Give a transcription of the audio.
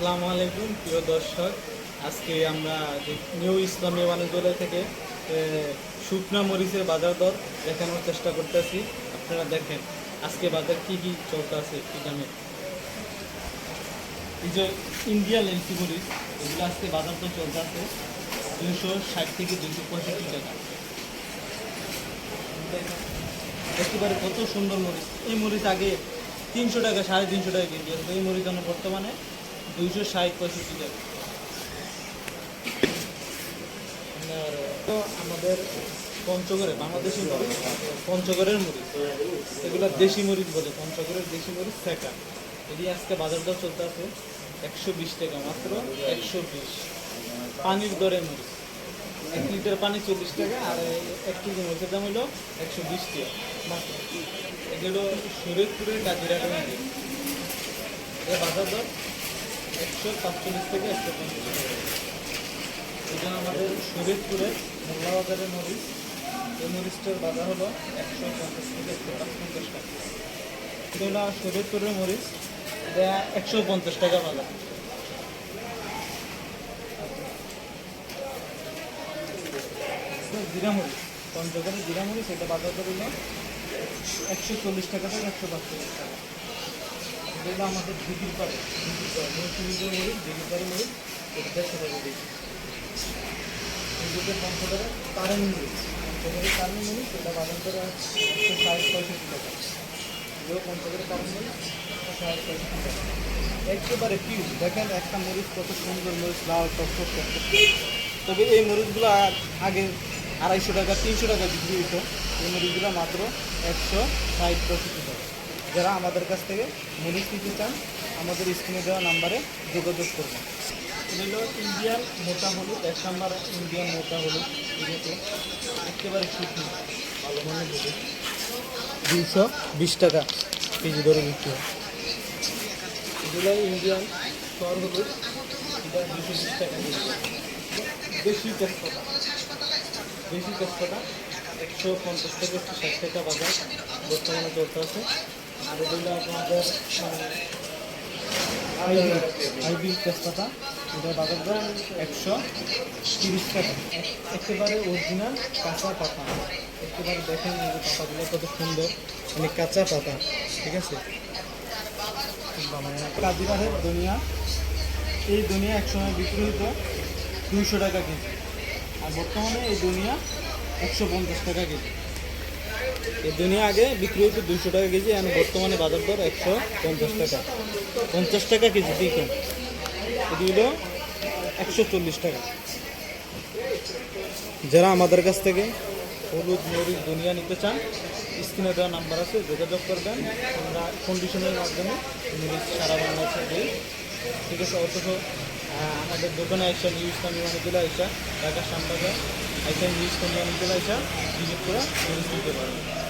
আসসালামু আলাইকুম, প্রিয় দর্শক। আজকে আমরা নিউ ইসলামী বাণিজ্যালয় থেকে শুকনা মরিচের বাজার দর দেখানোর চেষ্টা করতেছি। আপনারা দেখেন, আজকে বাজার কি কি চলতে আছে একটু জানেন এই যে ইন্ডিয়া লেন্সি মরিচ, এগুলো আজকে বাজার দর চলতে আছে দুশো ষাট থেকে দুশো পঁয়ষট্টি টাকা। একেবারে কত সুন্দর মরিচ। এই মরিচ আগে তিনশো টাকা, সাড়ে তিনশো টাকা আছে। এই মরিচ আমরা বর্তমানে দুইশো ষাট পঁয়ষট্টি টাকা। তো আমাদের পঞ্চগড়ে, বাংলাদেশি মরিচ পঞ্চগড়ের মরিচ এগুলো দেশি মরিচ বলে, পঞ্চগড়ের দেশি মরিচ সেকা এটি আজকে বাজার দর চলতে আছে, একশো বিশ টাকা, মাত্র একশো বিশ। পানির দরে মরিচ এক লিটার পানি চল্লিশ টাকা, আর এক কেজি মরিচের দাম হলো একশো বিশ টাকা, মাত্র। এগুলো শরীরপুরের কাজিরাটা মরিচ এর বাজার দর একশো পাঁচচল্লিশ থেকে একশো পঞ্চাশ। এটা আমাদের শরীরপুরের মোল্লা বাজারের মরিচ এই মরিচটার বাজার হলো একশো পঞ্চাশ থেকে একশো পঞ্চাশ টাকা। এটা হলো শরীরপুরের মরিচ। এটা একশো পঞ্চাশ টাকা বাজার। জিরা মরিচ। পঞ্চগড়ের জিরা মরিচ, এটা বাজার হলো একশো চল্লিশ টাকা থেকে একশো পাঁচচল্লিশ টাকা। এটা আমাদের বিক্রি করে বিক্রি করে করে টাকা কারেন্ট মরিচ পঞ্চগড়ের কারেন্ট মরিচ এটা বাজার ষাট পঁয়ষট্টি টাকা এগুলো কারেন্ট ষাট পঁয়ষট্টি টাকা। একেবারে দেখেন একটা মরিচ কত সুন্দর মরিচ লাল টকটক তবে এই মরিচগুলো আগে আড়াইশো টাকা, তিনশো টাকা বিক্রি হতো এই মরিচগুলো মাত্র একশো ষাট, পঁয়ষট্টি টাকা। যারা আমাদের কাছ থেকে মরিচ নিতে চান আমাদের স্ক্রিনে দেওয়া নাম্বারে যোগাযোগ করবেন হলো ইন্ডিয়ান মোটা হলুদ এক নাম্বার ইন্ডিয়ান মোটা হলুদ এগুলো একেবারে শুকনো ভালো মানের হলুদ দুইশো বিশ টাকা কেজি ধরে বিক্রি হয়। এগুলো ইন্ডিয়ান সর হলুদ এটা দুশো বিশ টাকা কেজি। বেশি তেজপাতা বেশি তেজপাতা একশো পঞ্চাশ থেকে একশো ষাট টাকা বাজার বর্তমানে চলতে আছে। এগুলো আপনাদের হাইব্রিড তেজপাতা, এটা বাজার দাম একশো তিরিশ টাকা। অরিজিনাল কাঁচা পাতা। দেখেন কত সুন্দর। মানে কাঁচা ঠিক আছে? দুনিয়া। এই দুনিয়া একসময় বিক্রি হতো দুইশো টাকা কেজি। আর বর্তমানে এই দুনিয়া একশো পঞ্চাশ টাকা কেজি। এই দুনিয়া আগে বিক্রি হতো দুইশো টাকা কেজি আর বর্তমানে বাজার দর একশো পঞ্চাশ টাকা। পঞ্চাশ টাকা কেজি দেখুন এটি হলো একশো চল্লিশ টাকা। যারা আমাদের কাছ থেকে হলুদ, মরিচ দুনিয়া নিতে চান, স্ক্রিনে দেওয়া নাম্বার আছে, যোগাযোগ করবেন। আমরা কন্ডিশনের মাধ্যমে সারা বাংলাদেশে দিই ঠিক আছে, অথচ আমাদের দোকানে আইসা নিউ ইসলামী মানিকুলা আইসা ঢাকা শ্যামবাজার আইসা নিউ ইসলামী মানিকুলা আইসা ভিজিট করে নিতে পারবেন